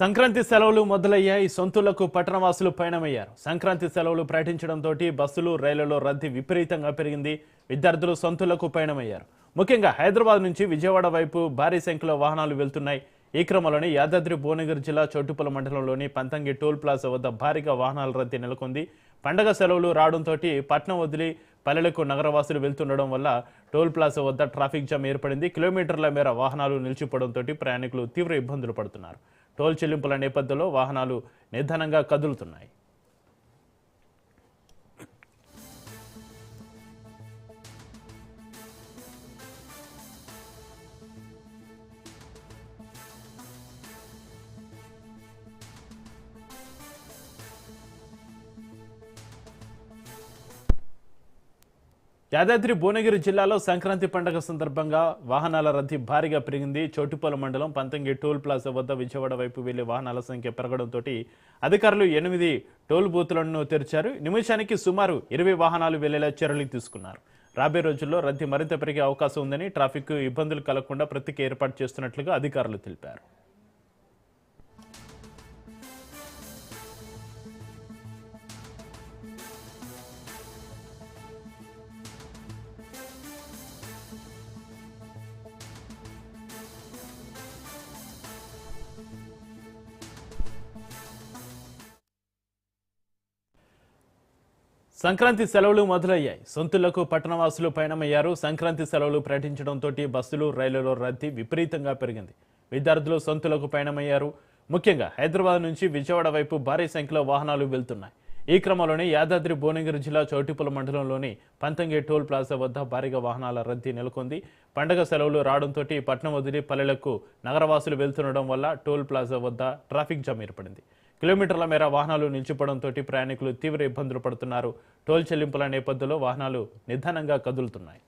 సంక్రాంతి సెలవులు మొదలయ్యాయి. సొంతులకు పట్టణవాసులు పయనమయ్యారు. సంక్రాంతి సెలవులు ప్రకటించడంతో బస్సులు రైళ్ళలో రద్దీ విపరీతంగా పెరిగింది. విద్యార్థులు సొంతులకు పయనమయ్యారు. ముఖ్యంగా హైదరాబాద్ నుంచి విజయవాడ వైపు భారీ సంఖ్యలో వాహనాలు వెళ్తున్నాయి. ఈ క్రమంలోనే యాదాద్రి భువనగిరి జిల్లా చోటుపల మండలంలోని పంతంగి టోల్ ప్లాజా వద్ద భారీగా వాహనాల రద్దీ నెలకొంది. పండగ సెలవులు రావడంతో పట్నం వదిలి పల్లెలకు నగరవాసులు వెళ్తుండడం వల్ల టోల్ ప్లాజా వద్ద ట్రాఫిక్ జామ్ ఏర్పడింది. కిలోమీటర్ల మేర వాహనాలు నిలిచిపోవడంతో ప్రయాణికులు తీవ్ర ఇబ్బందులు పడుతున్నారు. టోల్ చెల్లింపుల నేపథ్యంలో వాహనాలు నిదానంగా కదులుతున్నాయి. యాదాద్రి భువనగిరి జిల్లాలో సంక్రాంతి పండుగ సందర్భంగా వాహనాల రద్దీ భారీగా పెరిగింది. చోటుపల మండలం పంతంగి టోల్ ప్లాజా వద్ద విజయవాడ వైపు వెళ్ళే వాహనాల సంఖ్య పెరగడంతో అధికారులు ఎనిమిది టోల్ బూతులను తెరిచారు. నిమిషానికి సుమారు ఇరవై వాహనాలు వెళ్ళేలా చర్యలు తీసుకున్నారు. రాబోయే రోజుల్లో రద్దీ మరింత పెరిగే అవకాశం ఉందని ట్రాఫిక్ ఇబ్బందులు కలగకుండా ప్రత్యేక ఏర్పాటు చేస్తున్నట్లుగా అధికారులు తెలిపారు. సంక్రాంతి సెలవులు మొదలయ్యాయి. సొంతులకు పట్టణవాసులు పయనమయ్యారు. సంక్రాంతి సెలవులు ప్రకటించడంతో బస్సులు రైళ్ళలో రద్దీ విపరీతంగా పెరిగింది. విద్యార్థులు సొంతులకు పయనమయ్యారు. ముఖ్యంగా హైదరాబాద్ నుంచి విజయవాడ వైపు భారీ సంఖ్యలో వాహనాలు వెళ్తున్నాయి. ఈ క్రమంలోనే యాదాద్రి భువనగిరి జిల్లా చౌటిపుల మండలంలోని పంతంగి టోల్ ప్లాజా వద్ద భారీగా వాహనాల రద్దీ నెలకొంది. పండగ సెలవులు రావడంతో పట్నం వదిలి పల్లెలకు నగరవాసులు వెళ్తుండడం వల్ల టోల్ ప్లాజా వద్ద ట్రాఫిక్ జామ్ ఏర్పడింది. కిలోమీటర్ల మేర వాహనాలు నిలిచిపోవడంతో ప్రయాణికులు తీవ్ర ఇబ్బందులు పడుతున్నారు. టోల్ చెల్లింపుల నేపథ్యంలో వాహనాలు నిదానంగా కదులుతున్నాయి.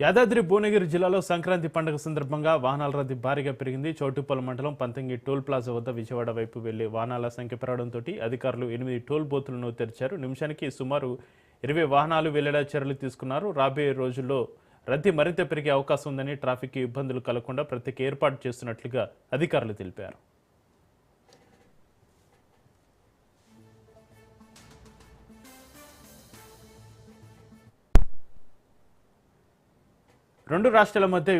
యాదాద్రి భువనగిరి జిల్లాలో సంక్రాంతి పండుగ సందర్భంగా వాహనాల రద్దీ భారీగా పెరిగింది. చౌటుప్పల్ మండలం పంతంగి టోల్ ప్లాజా వద్ద విజయవాడ వైపు వెళ్ళే వాహనాల సంఖ్య పెరగడంతో అధికారులు ఎనిమిది టోల్ బోతులను తెరిచారు. నిమిషానికి సుమారు ఇరవై వాహనాలు వెళ్ళేలా చర్యలు తీసుకున్నారు. రాబోయే రోజుల్లో రద్దీ మరింత పెరిగే అవకాశం ఉందని ట్రాఫిక్ ఇబ్బందులు కలగకుండా ప్రత్యేక ఏర్పాటు చేస్తున్నట్లుగా అధికారులు తెలిపారు. రెండు రాష్ట్రాల మధ్య